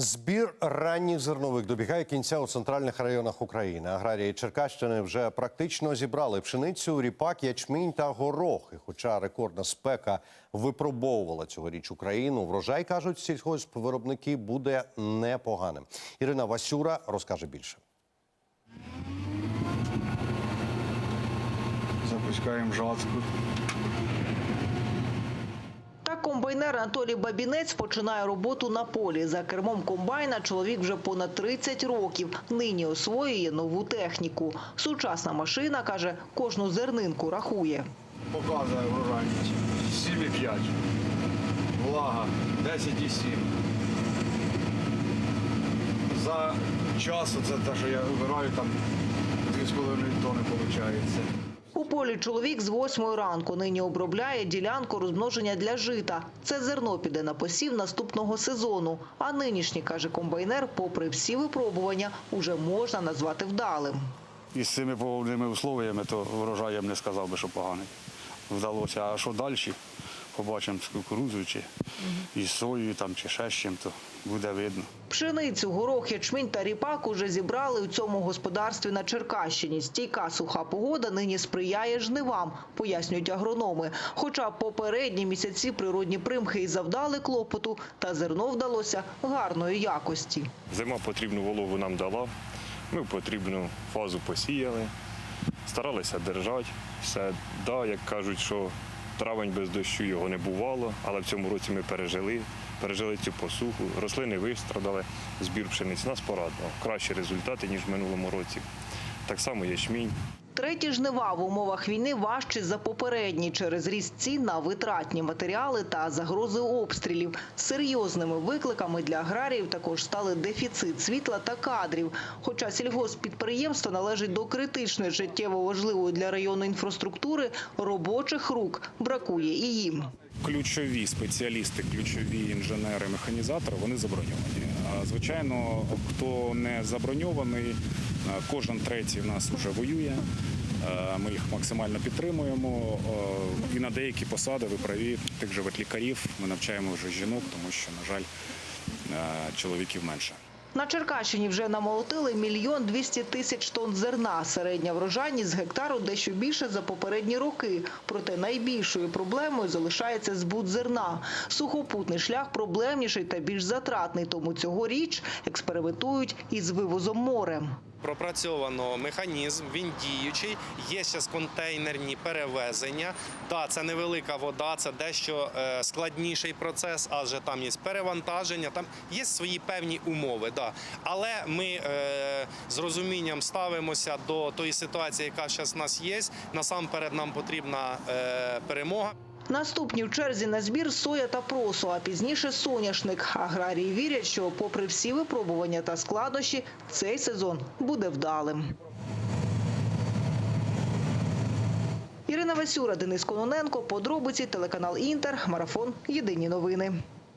Збір ранніх зернових добігає кінця у центральних районах України. Аграрії Черкащини вже практично зібрали пшеницю, ріпак, ячмінь та горох. І хоча рекордна спека випробовувала цьогоріч Україну, врожай кажуть сільгоспвиробники буде непоганим. Ірина Васюра розкаже більше. Запускаємо жатку. Комбайнер Анатолій Бабінець починає роботу на полі. За кермом комбайна чоловік вже понад 30 років. Нині освоює нову техніку. Сучасна машина, каже, кожну зернинку рахує. Показує врожайність. 7,5. Влага 10,7. За час, це те, що я вибираю, там 2,5 тонни виходить. У полі чоловік з восьмої ранку нині обробляє ділянку розмноження для жита. Це зерно піде на посів наступного сезону. А нинішній, каже комбайнер, попри всі випробування, уже можна назвати вдалим. Із цими погодними условиями, то врожаєм не сказав би, що поганий. Вдалося. А що далі? Побачимо з кукурудзою чи із соєю там, чи ще з чим, то буде видно. Пшеницю, горох, ячмінь та ріпак уже зібрали у цьому господарстві на Черкащині. Стійка суха погода нині сприяє жнивам, пояснюють агрономи. Хоча попередні місяці природні примхи і завдали клопоту, та зерно вдалося гарної якості. Зима потрібну вологу нам дала. Ми потрібну фазу посіяли, старалися держати. Все, да, як кажуть, що травень без дощу його не бувало, але в цьому році ми пережили, пережили цю посуху. Рослини вистрадали, збір пшениць нас порадував. Кращі результати, ніж в минулому році. Так само ячмінь. Треті жнива в умовах війни важчі за попередні через ріст цін на витратні матеріали та загрози обстрілів. Серйозними викликами для аграріїв також стали дефіцит світла та кадрів. Хоча сільгосппідприємство належить до критичної життєво важливої для району інфраструктури, робочих рук бракує і їм. Ключові спеціалісти, ключові інженери, механізатори, вони заброньовані. Звичайно, хто не заброньований, е, кожен третій в нас вже воює. Е, Ми їх максимально підтримуємо. Е, І на деякі посади ви праві тих же от лікарів. Ми навчаємо вже жінок, тому що, на жаль, чоловіків менше. На Черкащині вже намолотили мільйон двісті тисяч тонн зерна. Середня врожайність з гектару дещо більше за попередні роки. Проте найбільшою проблемою залишається збут зерна. Сухопутний шлях проблемніший та більш затратний, тому цьогоріч експериментують із вивозом морем. Пропрацьовано механізм, він діючий. Є ще контейнерні перевезення. Да, це невелика вода, це дещо е, складніший процес, адже там є перевантаження, там є свої певні умови. Да. Але ми е, з розумінням ставимося до тої ситуації, яка зараз в нас є. Насамперед нам потрібна е, перемога. Наступні в черзі на збір соя та просо, а пізніше соняшник. Аграрії вірять, що попри всі випробування та складнощі, цей сезон буде вдалим. Ірина Васюра, Денис Кононенко, подробиці, телеканал Інтер, марафон. Єдині новини.